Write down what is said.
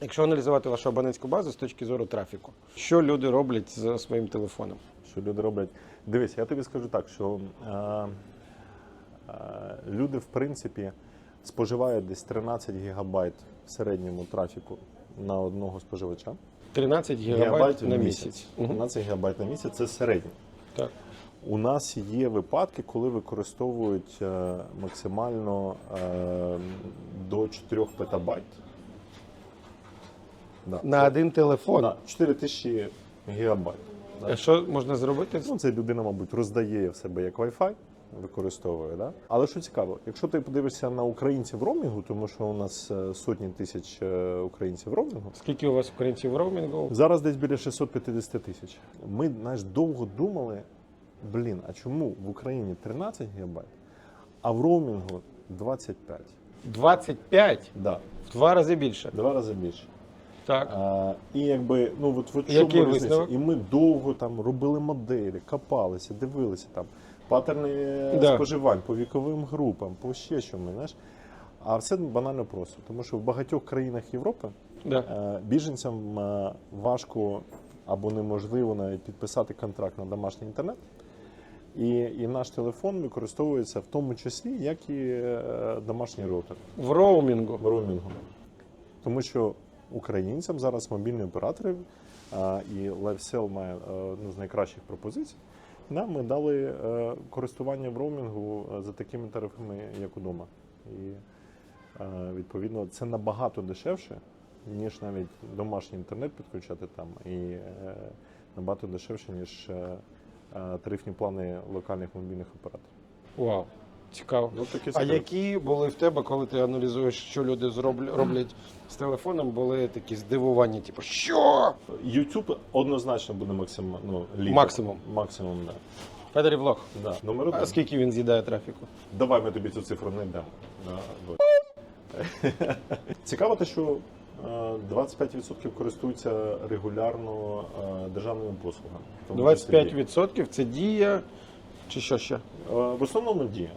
Якщо аналізувати вашу абонентську базу з точки зору трафіку, що люди роблять з своїм телефоном? що люди роблять. Дивись, я тобі скажу так, що е, е, люди, в принципі, споживають десь 13 гігабайт в середньому трафіку на одного споживача. 13 гігабайт на місяць. Мгм. 13 гігабайт на місяць це середньо. Так. У нас є випадки, коли використовують е, максимально е, до 4 петабайт. Да. На один телефон. На 4 тисячі гігабайт. А Що можна зробити? Ну, це людина, мабуть, роздає в себе як Wi-Fi, використовує. Да? Але що цікаво, якщо ти подивишся на українців в роумінгу, тому що у нас е, сотні тисяч е, українців в роумінгу, Скільки у вас українців в роумінгу? зараз десь біля 650 тисяч. Ми знаєш, довго думали, блін, а чому в Україні 13 гігабайт, а в роумінгу 25? 25 Да, в два рази більше. два рази більше. Так. А, і якби, ну от, от Який чому різниця? висновок? І ми довго там робили моделі, копалися, дивилися там паттерни Да. споживань по віковим групам, по ще чому, знаєш. А все банально просто, тому що в багатьох країнах Європи Да. е, біженцям е, важко або неможливо навіть підписати контракт на домашній інтернет. І, і наш телефон використовується в тому числі, як і е, домашній роутер В роумінгу. в роумінгу. Тому що українцям зараз мобільні оператори і LiveSell має е, одну з найкращих пропозицій. Нам ми дали е, користування в роумінгу е, за такими тарифами, як удома. І відповідно це набагато дешевше, ніж навіть домашній інтернет підключати там, і набагато дешевше, ніж тарифні плани локальних мобільних операторів. Вау. Цікаво. Ну, такі А які були в тебе, коли ти аналізуєш, що люди зробля- роблять з телефоном, були такі здивування, типу, що? YouTube однозначно буде максимум, ну, лідер. Максимум. Максимум, да. Федері влог. Да. Номер один. А скільки він з'їдає трафіку? Давай ми тобі цю цифру знайдемо. Да. Цікаво те, що е, 25% користуються регулярно е, державними послугами. в тому числі дія. 25% це дія чи що ще? Е, В основному дія.